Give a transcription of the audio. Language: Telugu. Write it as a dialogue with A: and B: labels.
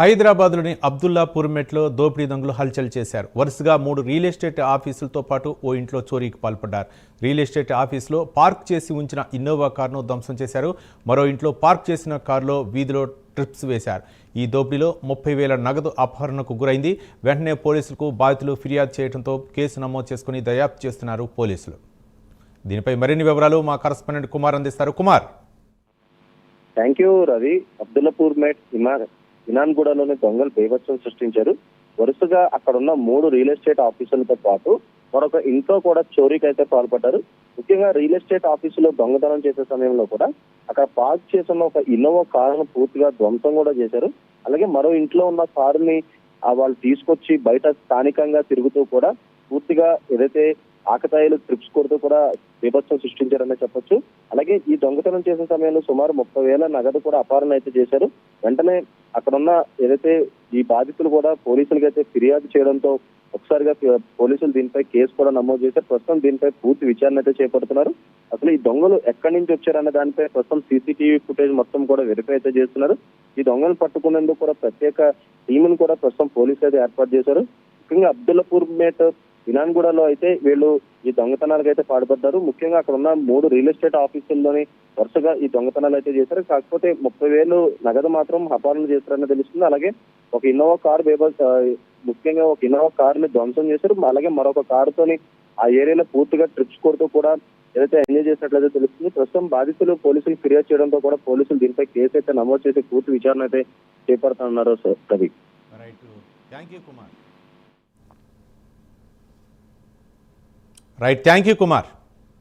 A: హైదరాబాద్లోని అబ్దుల్లాపూర్ మెట్లో దోపిడీ దొంగలు హల్చల్ చేశారు. వరుసగా మూడు రియల్ ఎస్టేట్ ఆఫీసులతో పాటు ఓ ఇంట్లో చోరీకి పాల్పడ్డారు. రియల్ ఎస్టేట్ ఆఫీసులో పార్క్ చేసి ఉంచిన ఇన్నోవా కారును ధ్వంసం చేశారు. మరో ఇంట్లో పార్క్ చేసిన కారులో వీధిలో ట్రిప్స్ వేశారు. ఈ దోపిడీలో ముప్పై వేల నగదు అపహరణకు గురైంది. వెంటనే పోలీసులకు బాధితులు ఫిర్యాదు చేయడంతో కేసు నమోదు చేసుకుని దర్యాప్తు చేస్తున్నారు పోలీసులు. దీనిపై మరిన్ని వివరాలు మా కరస్పాండెంట్ కుమార్ అందిస్తారు. కుమార్.
B: థ్యాంక్ యూ రవి అబ్దుల్లాపూర్ మేట్ ఇనాన్గూడలోని దొంగలు బేభత్సం సృష్టించారు. వరుసగా అక్కడ ఉన్న మూడు రియల్ ఎస్టేట్ ఆఫీసులతో పాటు మరొక ఇంట్లో కూడా చోరీకి అయితే పాల్పడ్డారు. ముఖ్యంగా రియల్ ఎస్టేట్ ఆఫీసులో దొంగతనం చేసే సమయంలో కూడా అక్కడ పార్క్ చేసిన ఒక ఇన్నోవా కారును పూర్తిగా ధ్వంసం కూడా చేశారు. అలాగే మరో ఇంట్లో ఉన్న కారుని వాళ్ళు తీసుకొచ్చి బయట స్థానికంగా తిరుగుతూ కూడా పూర్తిగా ఏదైతే ఆకతాయిలు ట్రిప్స్ కొడుతూ కూడా బీభత్సం సృష్టించారనే చెప్పొచ్చు. అలాగే ఈ దొంగతనం చేసే సమయంలో సుమారు ముప్పై వేల నగదు కూడా అపహరణ అయితే చేశారు. వెంటనే అక్కడున్న ఏదైతే ఈ బాధితులు కూడా పోలీసులకి అయితే ఫిర్యాదు చేయడంతో ఒకసారిగా పోలీసులు దీనిపై కేసు కూడా నమోదు చేశారు. ప్రస్తుతం దీనిపై పూర్తి విచారణ అయితే చేపడుతున్నారు. అసలు ఈ దొంగలు ఎక్కడి నుంచి వచ్చారన్న దానిపై ప్రస్తుతం సీసీటీవీ ఫుటేజ్ మొత్తం కూడా వెరిఫై అయితే చేస్తున్నారు. ఈ దొంగలను పట్టుకునేందుకు కూడా ప్రత్యేక టీమును కూడా ప్రస్తుతం పోలీసులు అయితే ఏర్పాటు చేశారు. ముఖ్యంగా అబ్దుల్లాపూర్ మేట్ ఇనాన్గూడలో అయితే వీళ్ళు ఈ దొంగతనాలకు అయితే పాల్పడ్డారు ముఖ్యంగా అక్కడ ఉన్న మూడు రియల్ ఎస్టేట్ ఆఫీసుల్లోని వరుసగా ఈ దొంగతనాలు అయితే చేశారు. కాకపోతే ముప్పై వేలు నగదు మాత్రం అపహరణ చేశారని తెలుస్తుంది. అలాగే ఒక ఇన్నోవా కార్ బేబల్ ముఖ్యంగా ఒక ఇన్నోవా కార్ని ధ్వంసం చేశారు. అలాగే మరొక కారుతోని ఆ ఏరియాలో పూర్తిగా ట్రిప్స్ కొడుతూ కూడా ఏదైతే ఎంజాయ్ చేసినట్లయితే తెలుస్తుంది. ప్రస్తుతం బాధితులు పోలీసులు ఫిర్యాదు చేయడంతో కూడా పోలీసులు దీనిపై కేసు అయితే నమోదు చేసి పూర్తి విచారణ అయితే చేపడుతున్నారు sir Ravi.
A: Thank you Kumar. Right thank you Kumar